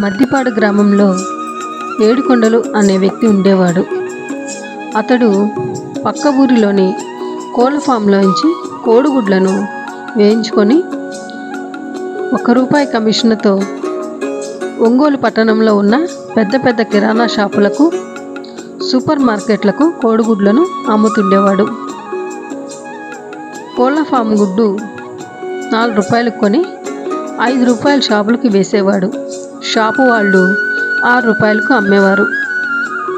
మద్దిపాడు గ్రామంలో ఏడుకొండలు అనే వ్యక్తి ఉండేవాడు. అతడు పక్క ఊరిలోని కోళ్ళ ఫామ్లోంచి కోడిగుడ్లను వేయించుకొని ఒక రూపాయి కమిషన్తో ఒంగోలు పట్టణంలో ఉన్న పెద్ద పెద్ద కిరాణా షాపులకు సూపర్ మార్కెట్లకు కోడిగుడ్లను అమ్ముతుండేవాడు. కోళ్ళ ఫామ్ గుడ్డు నాలుగు రూపాయలకు కొని ఐదు రూపాయల షాపులకి వేసేవాడు. షాపు వాళ్ళు ఆరు రూపాయలకు అమ్మేవారు.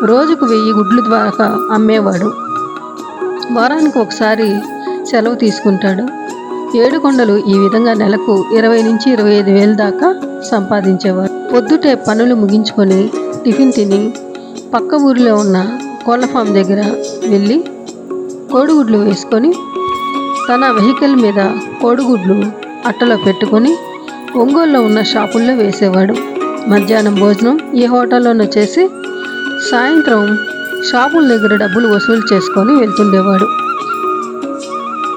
రోజుకు వెయ్యి గుడ్లు ద్వారా అమ్మేవాడు. వారానికి ఒకసారి సెలవు తీసుకుంటాడు. ఏడుకొండలు ఈ విధంగా నెలకు ఇరవై నుంచి ఇరవై ఐదు వేల దాకా సంపాదించేవారు. పొద్దుటే పనులు ముగించుకొని టిఫిన్ తిని పక్క ఊరిలో ఉన్న కోళ్ళ ఫామ్ దగ్గర వెళ్ళి కోడిగుడ్లు వేసుకొని తన వెహికల్ మీద కోడిగుడ్లు అట్టలో పెట్టుకొని ఒంగోలులో ఉన్న షాపుల్లో వేసేవాడు. మధ్యాహ్నం భోజనం ఈ హోటల్లోనే చేసి సాయంత్రం షాపుల దగ్గర డబ్బులు వసూలు చేసుకొని వెళ్తుండేవాడు.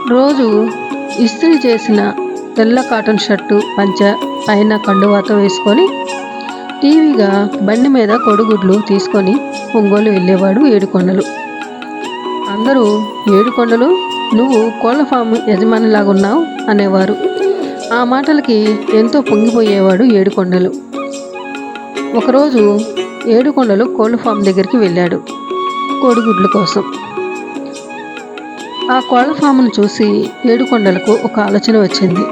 రోజు ఇస్త్రీ చేసిన తెల్ల కాటన్ షర్టు పంచ పైన కండువాతో వేసుకొని టీవీగా బండి మీద కొడుగుడ్లు తీసుకొని ఒంగోలు వెళ్ళేవాడు ఏడుకొండలు. అందరూ ఏడుకొండలు నువ్వు కోళ్ళ ఫామ్ యజమానిలాగా ఉన్నావు అనేవారు. ఆ మాటలకి ఎంతో పొంగిపోయేవాడు ఏడుకొండలు. ఒకరోజు ఏడుకొండలు కోళ్ళ ఫామ్ దగ్గరికి వెళ్ళాడు కోడిగుడ్ల కోసం. ఆ కోళ్ళ ఫామ్ను చూసి ఏడుకొండలకు ఒక ఆలోచన వచ్చింది.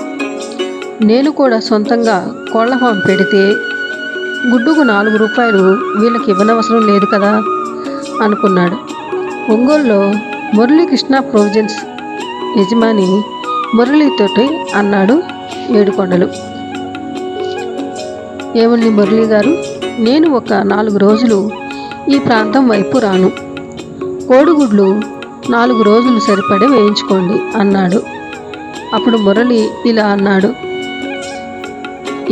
నేను కూడా సొంతంగా కోళ్ళ ఫామ్ పెడితే గుడ్డుకు నాలుగు రూపాయలు వీళ్ళకి ఇవ్వనవసరం లేదు కదా అనుకున్నాడు. ఒంగోలులో మురళీకృష్ణ ప్రొవిజన్స్ యజమాని మురళితోటి అన్నాడు ఏడుకొండలు. ఏమండి మురళి గారు? నేను ఒక నాలుగు రోజులు ఈ ప్రాంతం వైపు రాను. కోడిగుడ్లు నాలుగు రోజులు సరిపడే వేయించుకోండి అన్నాడు. అప్పుడు మురళి ఇలా అన్నాడు.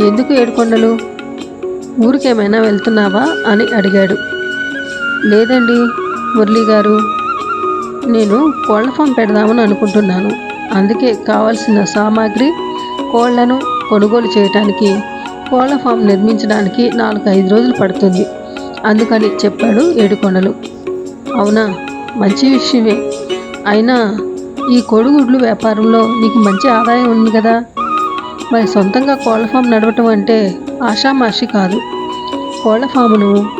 ఎందుకు ఏడుకొండలు? ఊరికేమైనా వెళ్తున్నావా అని అడిగాడు. లేదండి మురళి గారు నేను కోళ్ళ ఫామ్ పెడదామని అనుకుంటున్నాను. అందుకే కావాల్సిన సామాగ్రి కోళ్ళను కొనుగోలు చేయటానికి కోళ్ళ ఫామ్ నిర్మించడానికి నాలుగు ఐదు రోజులు పడుతుంది. అందుకని చెప్పాడు ఏడుకొండలు. అవునా? మంచి విషయమే. అయినా ఈ కోడిగుడ్లు వ్యాపారంలో నీకు మంచి ఆదాయం ఉంది కదా? మరి సొంతంగా కోళ్ళ ఫామ్ నడవటం అంటే ఆషామాషి కాదు. కోళ్ళ ఫామును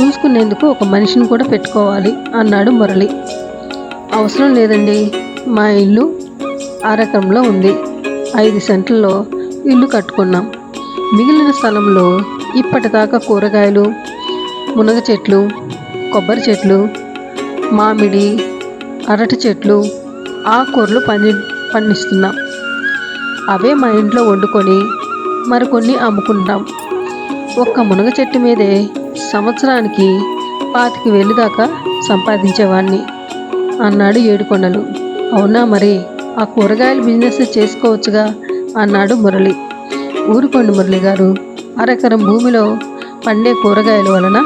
చూసుకునేందుకు ఒక మనిషిని కూడా పెట్టుకోవాలి అన్నాడు మురళి. అవసరం లేదండి. మా ఇల్లు అరకంలో ఉంది. ఐదు సెంట్లలో ఇల్లు కట్టుకున్నాం. మిగిలిన స్థలంలో ఇప్పటిదాకా కూరగాయలు మునగ చెట్లు కొబ్బరి చెట్లు మామిడి అరటి చెట్లు ఆకుకూరలు పండి పండిస్తున్నాం. అవే మా ఇంట్లో వండుకొని మరికొన్ని అమ్ముకుంటాం. ఒక్క మునగ చెట్టు మీదే సంవత్సరానికి పాతిక వెళ్ళి దాకా సంపాదించేవాడిని అన్నాడు ఏడుకొండలు. అవునా మరి? ఆ కూరగాయల బిజినెస్ చేసుకోవచ్చుగా అన్నాడు మురళి. ఊరుకోండి మురళి గారు. అరెకరం భూమిలో పండే కూరగాయల వలన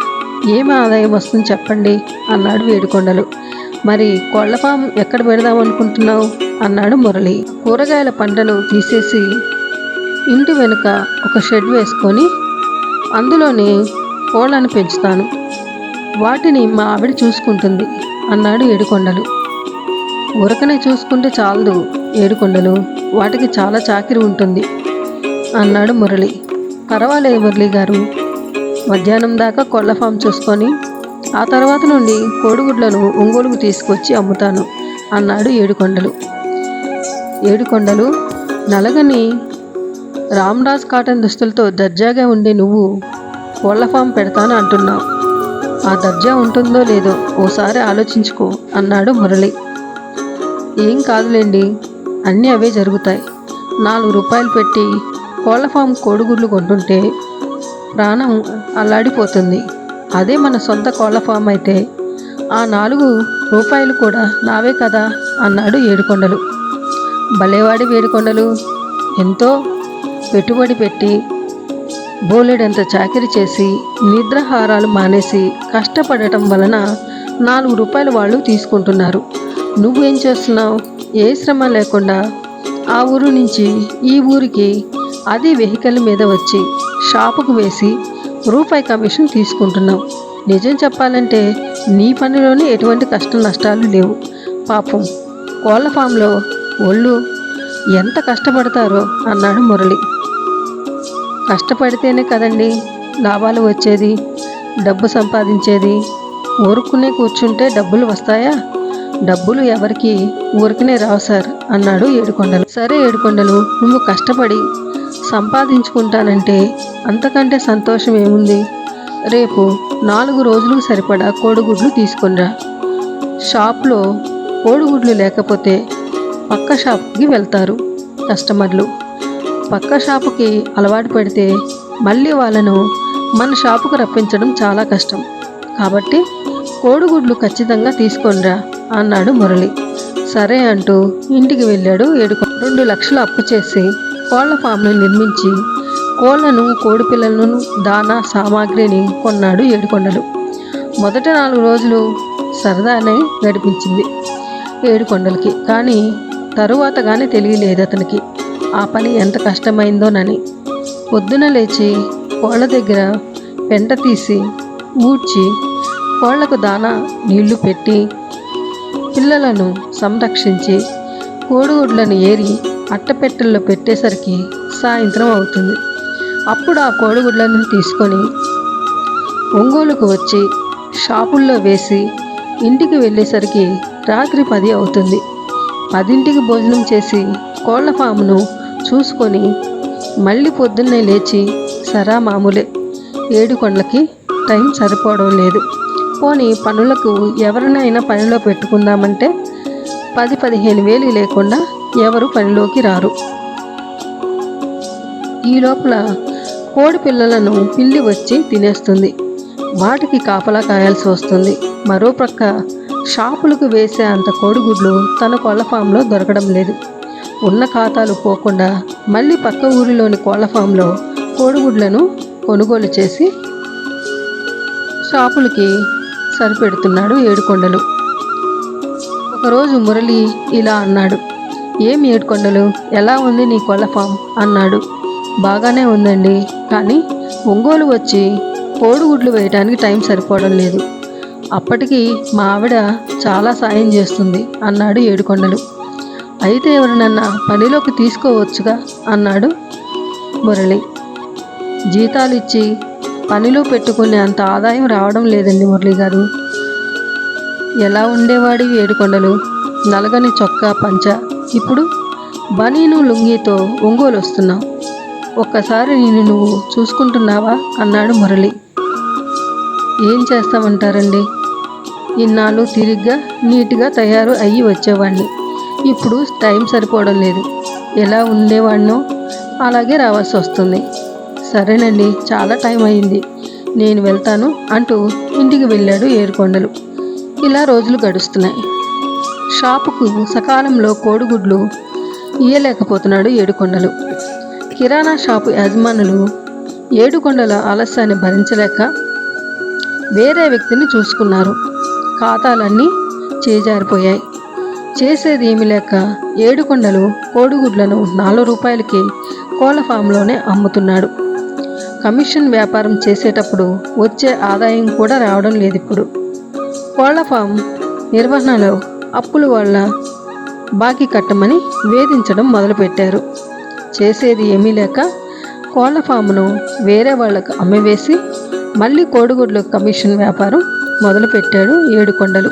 ఏం ఆదాయం వస్తుంది చెప్పండి అన్నాడు వేడుకొండలు. మరి కోళ్ళ ఫామ్ ఎక్కడ పెడదాం అనుకుంటున్నావు? అన్నాడు మురళి. కూరగాయల పంటను తీసేసి ఇంటి వెనుక ఒక షెడ్ వేసుకొని అందులోనే కోళ్ళను పెంచుతాను. వాటిని మా ఆవిడ చూసుకుంటుంది అన్నాడు ఏడుకొండలు. ఉరకనే చూసుకుంటే చాలదు ఏడుకొండలు. వాటికి చాలా చాకిరి ఉంటుంది. అన్నాడు మురళి. పర్వాలేదు మురళి గారు. మధ్యాహ్నం దాకా కోళ్ళ ఫామ్ చూసుకొని ఆ తర్వాత నుండి కోడిగుడ్లను ఒంగోలుకు తీసుకొచ్చి అమ్ముతాను అన్నాడు ఏడుకొండలు. ఏడుకొండలు నలగని రామ్రాజ్ కాటన్ దుస్తులతో దర్జాగా ఉండే నువ్వు కోళ్ళ ఫామ్ పెడతాను అంటున్నావు. ఆ దర్జా ఉంటుందో లేదో ఓసారి ఆలోచించుకో అన్నాడు మురళి. ఏం కాదులేండి అన్నీ అవే జరుగుతాయి. నాలుగు రూపాయలు పెట్టి కోళ్ళ ఫామ్ కోడిగుడ్లు కొంటుంటే ప్రాణం అల్లాడిపోతుంది. అదే మన సొంత కోళ్ళ ఫామ్ అయితే. ఆ నాలుగు రూపాయలు కూడా నావే కదా అన్నాడు ఏడుకొండలు. భలేవాడి వేడుకొండలు. ఎంతో పెట్టుబడి పెట్టి బోలెడంత చాకిరి చేసి నిద్రాహారాలు మానేసి కష్టపడటం వలన నాలుగు రూపాయలు వాళ్ళు తీసుకుంటున్నారు. నువ్వేం చేస్తున్నావు? ఏ శ్రమ లేకుండా ఆ ఊరు నుంచి ఈ ఊరికి అది వెహికల్ మీద వచ్చి షాపుకు వేసి రూపాయి కమిషన్ తీసుకుంటున్నావు నిజం చెప్పాలంటే నీ పనిలోనే ఎటువంటి కష్ట నష్టాలు లేవు. పాపం కోళ్ళ ఫామ్లో ఒళ్ళు ఎంత కష్టపడతారో అన్నాడు మురళి. కష్టపడితేనే కదండి లాభాలు వచ్చేది డబ్బు సంపాదించేది. ఊరుకునే కూర్చుంటే డబ్బులు వస్తాయా? డబ్బులు ఎవరికి ఊరికనే రావు సార్ అన్నాడు ఏడుకొండలు. సరే ఏడుకొండలు నువ్వు కష్టపడి సంపాదించుకుంటానంటే అంతకంటే సంతోషం ఏముంది? రేపు నాలుగు రోజులకు సరిపడా కోడిగుడ్లు తీసుకునిరా. షాప్లో కోడిగుడ్లు లేకపోతే పక్క షాప్కి వెళ్తారు కస్టమర్లు. పక్క షాపుకి అలవాటు పడితే మళ్ళీ వాళ్ళను మన షాపుకు రప్పించడం చాలా కష్టం. కాబట్టి కోడిగుడ్లు ఖచ్చితంగా తీసుకొనిరా అన్నాడు మురళి. సరే అంటూ ఇంటికి వెళ్ళాడు ఏడు రెండు లక్షలు అప్పు చేసి కోళ్ళ ఫామ్ను నిర్మించి కోళ్ళను కోడిపిల్లలను దానా సామాగ్రిని కొన్నాడు ఏడుకొండలు. మొదట నాలుగు రోజులు సరదానే గడిపించింది ఏడుకొండలకి. కానీ తరువాత కానీ తెలియలేదు అతనికి. ఆ పని ఎంత కష్టమైందోనని. పొద్దున లేచి కోళ్ళ దగ్గర పెంట తీసి ఊడ్చి కోళ్ళకు దానా నీళ్ళు పెట్టి పిల్లలను సంరక్షించి కోడిగుడ్లను ఏరి అట్టపెట్టెల్లో పెట్టేసరికి సాయంత్రం అవుతుంది. అప్పుడు ఆ కోడిగుడ్లను తీసుకొని ఒంగోలుకు వచ్చి షాపుల్లో వేసి ఇంటికి వెళ్ళేసరికి రాత్రి పది అవుతుంది. పదింటికి భోజనం చేసి కోళ్ళ ఫామ్ను చూసుకొని మళ్ళీ పొద్దున్నే లేచి సరా మామూలే ఏడు కొండలకి టైం సరిపోవడం లేదు. పోనీ పనులకు ఎవరినైనా పనిలో పెట్టుకుందామంటే పది పదిహేను వేలు లేకుండా ఎవరు పనిలోకి రారు. ఈ లోపల కోడి పిల్లలను పిల్లి వచ్చి తినేస్తుంది. వాటికి కాపలా కాయాల్సి వస్తుంది. మరో ప్రక్క షాపులకు వేసే అంత కోడిగుడ్లు తన కోళ్ళ ఫామ్లో దొరకడం లేదు. ఉన్న ఖాతాలు పోకుండా మళ్ళీ పక్క ఊరిలోని కోళ్ళ ఫామ్లో కోడిగుడ్లను కొనుగోలు చేసి షాపులకి సరిపెడుతున్నాడు ఏడుకొండలు. ఒకరోజు మురళి ఇలా అన్నాడు. ఏం ఏడుకొండలు? ఎలా ఉంది నీ కోళ్ళ ఫామ్? అన్నాడు. బాగానే ఉందండి. కానీ ఒంగోలు వచ్చి కోడిగుడ్లు వేయడానికి టైం సరిపోవడం లేదు. అప్పటికి మా ఆవిడ చాలా సాయం చేస్తుంది అన్నాడు ఏడుకొండలు. అయితే ఎవరినన్నా పనిలోకి తీసుకోవచ్చుగా? అన్నాడు మురళి. జీతాలు ఇచ్చి పనిలో పెట్టుకునే అంత ఆదాయం రావడం లేదండి మురళి గారు. ఎలా ఉండేవాడివి ఏడుకొండలు? నలగని చొక్కా పంచ ఇప్పుడు బనీను లుంగితో ఒంగోలు వస్తున్నావు ఒక్కసారి నేను నువ్వు చూసుకుంటున్నావా? అన్నాడు మురళి. ఏం చేస్తామంటారండి? ఇన్నాళ్ళు తిరిగ్గా నీట్గా తయారు అయ్యి వచ్చేవాడిని ఇప్పుడు టైం సరిపోవడం లేదు. ఎలా ఉండేవాడినో అలాగే రావాల్సి వస్తుంది సరేనండి చాలా టైం అయింది. నేను వెళ్తాను అంటూ ఇంటికి వెళ్ళాడు ఏరుకొండలు. ఇలా రోజులు గడుస్తున్నాయి. షాపుకు సకాలంలో కోడిగుడ్లు ఇయ్యలేకపోతున్నాడు ఏడుకొండలు. కిరాణా షాపు యజమానులు ఏడుకొండల ఆలస్యాన్ని భరించలేక వేరే వ్యక్తిని చూసుకున్నారు. ఖాతాలన్నీ చేజారిపోయాయి. చేసేది ఏమి లేక ఏడుకొండలు కోడిగుడ్లను నాలుగు రూపాయలకి కోళ్ళ ఫామ్లోనే అమ్ముతున్నాడు. కమిషన్ వ్యాపారం చేసేటప్పుడు వచ్చే ఆదాయం కూడా రావడం లేదు ఇప్పుడు కోళ్ళ ఫామ్ నిర్వహణలో అప్పుల వల్ల బాకీ కట్టమని వేధించడం మొదలుపెట్టారు. చేసేది ఏమీ లేక కోళ్ళ ఫామ్ను వేరే వాళ్ళకు అమ్మివేసి మళ్ళీ కోడిగుడ్ల కమిషన్ వ్యాపారం మొదలుపెట్టాడు ఏడుకొండలు.